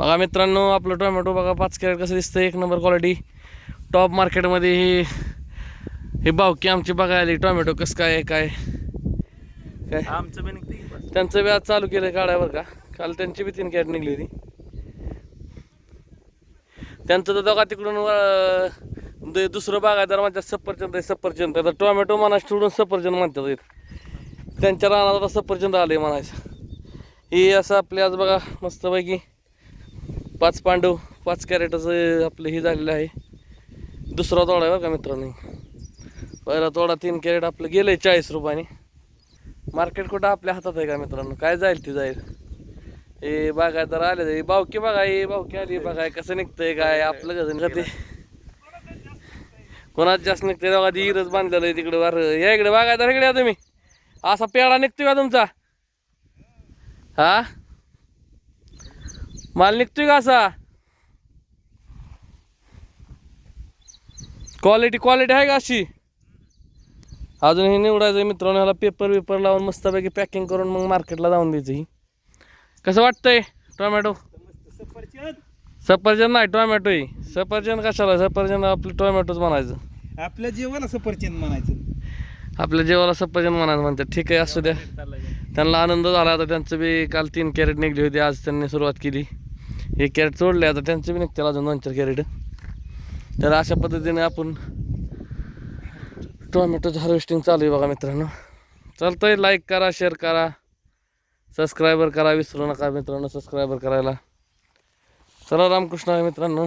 बघा मित्रांनो आपलं टोमॅटो बघा पाच कॅरेट कसं दिसतं एक नंबर क्वालिटी टॉप मार्केटमध्ये हे हे बावकी आमची बघायला टोमॅटो कसं काय काय? काय? आमचं बी निघते. त्यांचं व्याज चालू केलं काढायवर का. काल त्यांची बी तीन कॅरेट निघली होती. त्यांचं तर दोघा तिकडून दुसरं बागायदार म्हणतात सफरचंद आहे सफरचंद. आहे. तर टोमॅटो म्हणा सोडून सफरचंद म्हणतात. त्यांच्या रानात आता सफरचंद आले म्हणायचं. हे असं आपले आज बघा मस्तपैकी पाच पांडव पाच कॅरेटचं आपलं हे झालेलं आहे. दुसरा तोडा बरं बघा मित्रांनो. पहिला तोडा तीन कॅरेट आपलं गेलं आहे चाळीस रुपयाने. मार्केट कुठं आपल्या हातात आहे का मित्रांनो? काय जाईल ते जाईल. हे बागायदार आले हे बावकी बघा हे बावकी आली बघा कसं निघतंय काय आपलं कसं निघते कोणाच जास्त निघते बघा ती इरच बांधलेलं आहे तिकडे वार. या इकडे बागायदार इकडे या तुम्ही. असा पेळा निघतोय का तुमचा? हा? माल निघतोय का असा? क्वालिटी क्वालिटी आहे का अशी? अजून हे निवडायचं मित्रांनो ह्याला पेपर वेपर लावून मस्तपैकी पॅकिंग करून मग मार्केटला जाऊन द्यायचं ही. कसं वाटतंय टोमॅटो मस्त सफरचंद नाही टोमॅटो ही. सफरचंद कशाला? सफरचंद आपलं टोमॅटोच म्हणायचं. आपल्या जेवणाला सफरचंद म्हणायचं. आपल्या जेवाला सफरचंद म्हणायचं म्हणतात. ठीक आहे असू द्या. त्यांना आनंद झाला. आता त्यांचं बी काल तीन कॅरेट निघली होती. आज त्यांनी सुरुवात केली. हे कॅरेट सोडले आता त्यांचं बी निघतील अजून दोन चार कॅरेट. तर अशा पद्धतीने आपण टोमॅटोचं हार्वेस्टिंग चालू आहे बघा मित्रांनो. चालतंय लाईक करा शेअर करा सबस्क्रायबर करा विसरू नका मित्रांनो सबस्क्रायबर करायला. चला रामकृष्ण मित्रांनो.